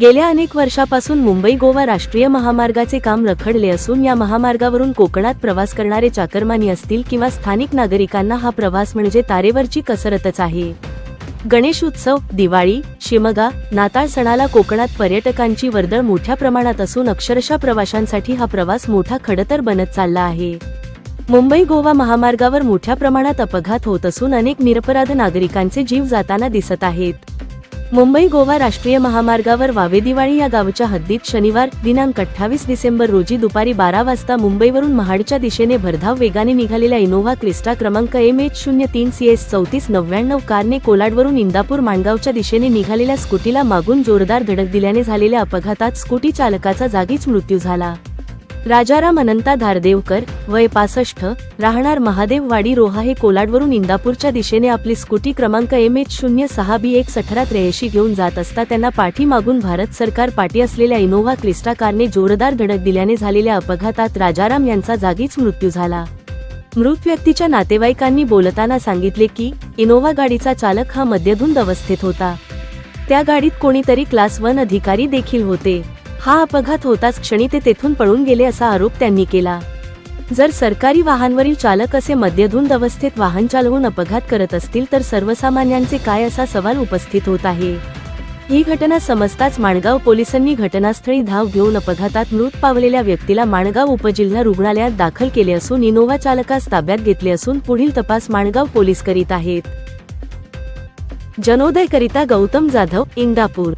गेल्या अनेक वर्षापासून मुंबई गोवा राष्ट्रीय महामार्गाचे काम रखडले असून या महामार्गावरून कोकणात प्रवास करणारे चाकरमानी असतील किंवा स्थानिक नागरिकांना हा प्रवास म्हणजे तारेवरची कसरतच आहे. गणेश उत्सव दिवाळी शिमगा नाताळ सणाला कोकणात पर्यटकांची वर्दळ मोठ्या प्रमाणात असून अक्षरशः प्रवाशांसाठी हा प्रवास मोठा खडतर बनत चालला आहे. मुंबई गोवा महामार्गावर मोठ्या प्रमाणात अपघात होत असून अनेक निरपराध नागरिकांचे जीव जाताना दिसत आहेत. मुंबई गोवा राष्ट्रीय महामार्गावर वावेदिवाळी या गावच्या हद्दीत शनिवार दिनांक अठ्ठावीस डिसेंबर रोजी दुपारी बारा वाजता मुंबईवरून महाडच्या दिशेने भरधाव वेगाने निघालेल्या इनोव्हा क्रिस्टा क्रमांक एम एच शून्य तीन सी एस चौतीस नव्याण्णव कारने कोलाडवरून इंदापूर माणगावच्या दिशेने निघालेल्या स्कूटीला मागून जोरदार धडक दिल्याने झालेल्या अपघातात स्कूटी चालकाचा जागीच मृत्यू झाला. राजाराम अनंता धारदेवकर वय पासष्ट राहणार महादेववाडी रोहा हे कोलाडवरून इंदापूरच्या दिशेने आपली स्कूटी क्रमांक एम एच शून्य सहा बी एक सठरा त्र्याऐंशी घेऊन जात असता त्यांना पाठीमागून भारत सरकार पाठी असलेल्या इनोव्हा क्रिस्टा कारने जोरदार धडक दिल्याने झालेल्या अपघातात राजाराम यांचा जागीच मृत्यू झाला. मृत व्यक्तीच्या नातेवाईकांनी बोलताना सांगितले की इनोव्हा गाडीचा चालक हा मद्यधुंद अवस्थेत होता. त्या गाडीत कोणीतरी क्लास वन अधिकारी देखील होते. हा अपघात होताच क्षणी ते तेथून पळून गेले असा आरोप त्यांनी केला. जर सरकारी वाहनवरील चालक असे मद्यधुंद अवस्थेत वाहन चालवून अपघात करत असतील तर सर्वसामान्यांचे काय असा सवाल उपस्थित होत आहे. ही घटना समजताच माणगाव पोलिसांनी घटनास्थळी धाव घेऊन अपघातात मृत पावलेल्या व्यक्तीला माणगाव उपजिल्हा रुग्णालयात दाखल केले असून इनोव्हा चालकास ताब्यात घेतले असून पुढील तपास माणगाव पोलीस करीत आहेत. जनोदयकरिता गौतम जाधव इंदापूर.